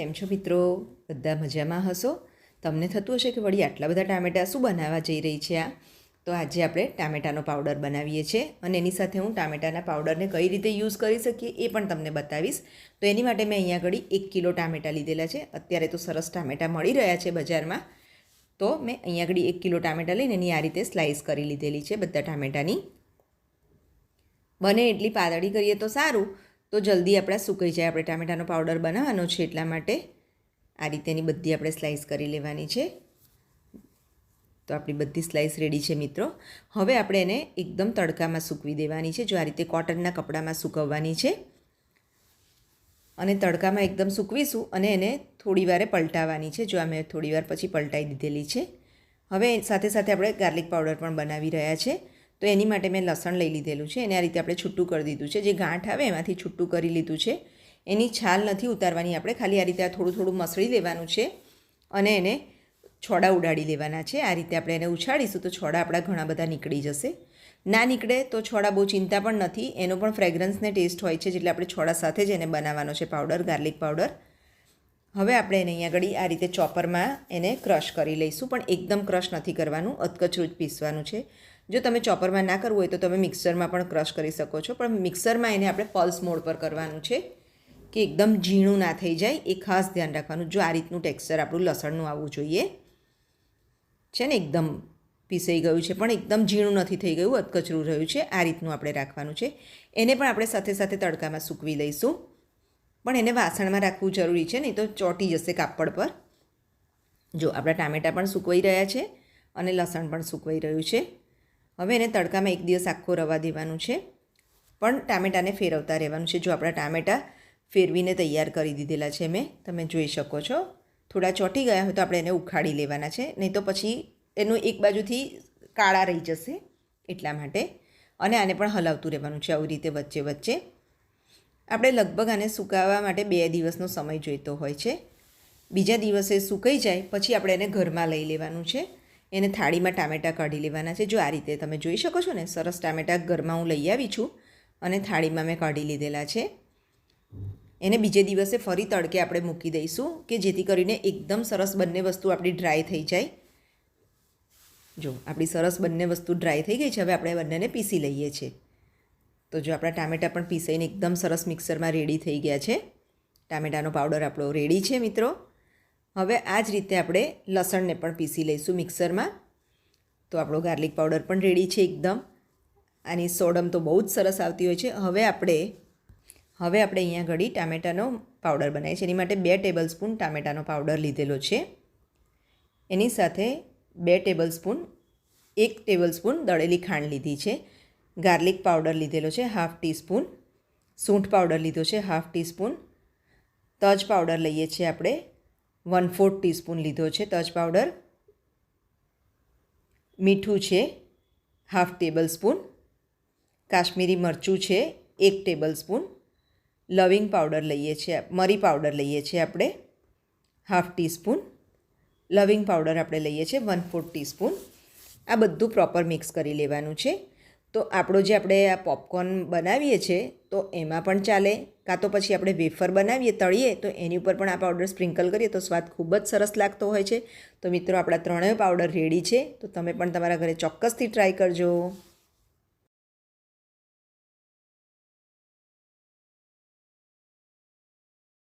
કેમ છો મિત્રો? બધા મજામાં હશો? તમને થતું હશે કે વળી આટલા બધા ટામેટાં શું બનાવવા જઈ રહી છે આ? તો આજે આપણે ટામેટાનો પાવડર બનાવીએ છીએ અને એની સાથે હું ટામેટાના પાવડરને કઈ રીતે યુઝ કરી શકીએ એ પણ તમને બતાવીશ. તો એની માટે મેં અહીંયા આગળ એક કિલો ટામેટાં લીધેલા છે. અત્યારે તો સરસ ટામેટાં મળી રહ્યા છે બજારમાં. તો મેં અહીંયા આગળ એક કિલો ટામેટાં લઈને એની આ રીતે સ્લાઇસ કરી લીધેલી છે બધા ટામેટાની. બને એટલી પાતળી કરીએ તો સારું. તો જલ્દી આપણા સુકાઈ જાય. આપણે ટામેટાનો પાવડર બનાવવાનો છે એટલા માટે આ રીતેની બધી આપણે સ્લાઇસ કરી લેવાની છે. તો આપણી બધી સ્લાઇસ રેડી છે મિત્રો. હવે આપણે એને એકદમ તડકામાં સૂકવી દેવાની છે. જો આ રીતે કોટનના કપડામાં સૂકવવાની છે. અને તડકામાં એકદમ સૂકવીશું અને એને થોડી વારે પલટાવવાની છે. જો આ મેં થોડી વાર પછી પલટાઈ દીધેલી છે. હવે સાથે સાથે આપણે ગાર્લિક પાવડર પણ બનાવી રહ્યા છે. તો એની માટે મેં લસણ લઈ લીધેલું છે. એને આ રીતે આપણે છૂટું કરી દીધું છે. જે ગાંઠ આવે એમાંથી છૂટું કરી લીધું છે. એની છાલ નથી ઉતારવાની આપણે. ખાલી આ રીતે આ થોડું થોડું મસળી લેવાનું છે અને એને છોડા ઉડાડી લેવાના છે. આ રીતે આપણે એને ઉછાળીશું તો છોડા આપણા ઘણા બધા નીકળી જશે. ના નીકળે તો છોડા બહુ ચિંતા પણ નથી. એનો પણ ફ્રેગ્રન્સને ટેસ્ટ હોય છે એટલે આપણે છોડા સાથે જ એને બનાવવાનો છે. પાવડર ગાર્લિક પાવડર હવે આપણે એને અહીંયા આગળ આ રીતે ચોપરમાં એને ક્રશ કરી લઈશું. પણ એકદમ ક્રશ નથી કરવાનું. અધકચરું જ પીસવાનું છે. જો તમે ચોપરમાં ના કરવું હોય તો તમે મિક્સરમાં પણ ક્રશ કરી શકો છો. પણ મિક્સરમાં એને આપણે પલ્સ મોડ પર કરવાનું છે કે એકદમ ઝીણું ના થઈ જાય. એ ખાસ ધ્યાન રાખવાનું. જો આ રીતનું ટેક્સચર આપણું લસણનું આવવું જોઈએ. છે ને, એકદમ પીસાઈ ગયું છે. પણ એકદમ ઝીણું નથી થઈ ગયું. અધકચરું રહ્યું છે. આ રીતનું આપણે રાખવાનું છે. એને પણ આપણે સાથે સાથે તડકામાં સૂકવી લઈશું. પણ એને વાસણમાં રાખવું જરૂરી છે. નહીં તો ચોંટી જશે કાપડ પર. જો આપણા ટામેટાં પણ સૂકવાઈ રહ્યા છે અને લસણ પણ સૂકવાઈ રહ્યું છે. હવે એને તડકામાં એક દિવસ આખો રવા દેવાનું છે. પણ ટામેટાને ફેરવતા રહેવાનું છે. જો આપણા ટામેટાં ફેરવીને તૈયાર કરી દીધેલા છે મેં, તમે જોઈ શકો છો. થોડા ચોંટી ગયા હોય તો આપણે એને ઉખાડી લેવાના છે. નહીં તો પછી એનું એક બાજુથી કાળા રહી જશે એટલા માટે. અને આને પણ હલાવતું રહેવાનું છે આવી રીતે વચ્ચે વચ્ચે. આપણે લગભગ આને સુકાવવા માટે બે દિવસનો સમય જોઈતો હોય છે. બીજા દિવસે સુકાઈ જાય, પછી આપણે એને ઘરમાં લઈ લેવાનું છે. એને થાળીમાં ટામેટાં કાઢી લેવાના છે. જો આ રીતે તમે જોઈ શકો છો ને, સરસ ટામેટાં ઘરમાં હું લઈ આવી છું અને થાળીમાં મેં કાઢી લીધેલા છે. એને બીજે દિવસે ફરી તડકે આપણે મૂકી દઈશું કે જેથી કરીને એકદમ સરસ બંને વસ્તુ આપણી ડ્રાય થઈ જાય. જો, આપણી સરસ બંને વસ્તુ ડ્રાય થઈ ગઈ છે, હવે આપણે બંનેને પીસી લઈએ છીએ તો જો આપણા ટામેટાં પણ પીસાઈને એકદમ સરસ મિક્સરમાં રેડી થઈ ગયા છે. ટામેટાનો પાવડર આપણો રેડી છે, મિત્રો. હવે આ જ રીતે આપણે લસણને પણ પીસી લઈશું મિક્સરમાં. તો આપણો ગાર્લિક પાવડર પણ રેડી છે એકદમ. આની સોડમ તો બહુ જ સરસ આવતી હોય છે. હવે આપણે હવે આપણે અહીંયા ઘડી ટામેટાનો પાવડર બનાવીએ છીએ. એની માટે બે ટેબલ સ્પૂન ટામેટાનો પાવડર લીધેલો છે. એની સાથે બે ટેબલ સ્પૂન એક ટેબલ સ્પૂન દળેલી ખાંડ લીધી છે. ગાર્લિક પાવડર લીધેલો છે, હાફ ટીસ્પૂન. સૂંઠ પાવડર લીધો છે, હાફ ટીસ્પૂન. તજ પાવડર લઈએ છીએ આપણે. વન ફોર્થ ટીસ્પૂન લીધો છે તજ પાવડર. મીઠું છે હાફ ટેબલ સ્પૂન કાશ્મીરી મરચું છે એક ટેબલ સ્પૂન લવિંગ પાવડર લઈએ છીએ, મરી પાવડર લઈએ છીએ આપણે. Half teaspoon. લવિંગ પાવડર આપણે લઈએ છીએ વન ફોર્થ ટીસ્પૂન. આ બધું પ્રોપર મિક્સ કરી લેવાનું છે. તો આપણો જે આપણે આ પોપકોર્ન બનાવીએ છીએ તો એમાં પણ ચાલે. કાં તો પછી આપણે વેફર બનાવીએ, તળીએ, તો એની ઉપર પણ આ પાવડર સ્પ્રિંકલ કરીએ, તો સ્વાદ ખૂબ જ સરસ લાગતો હોય છે. તો મિત્રો, આપણા ત્રણેય પાવડર રેડી છે. તો તમે પણ તમારા ઘરે ચોક્કસથી ટ્રાય કરજો.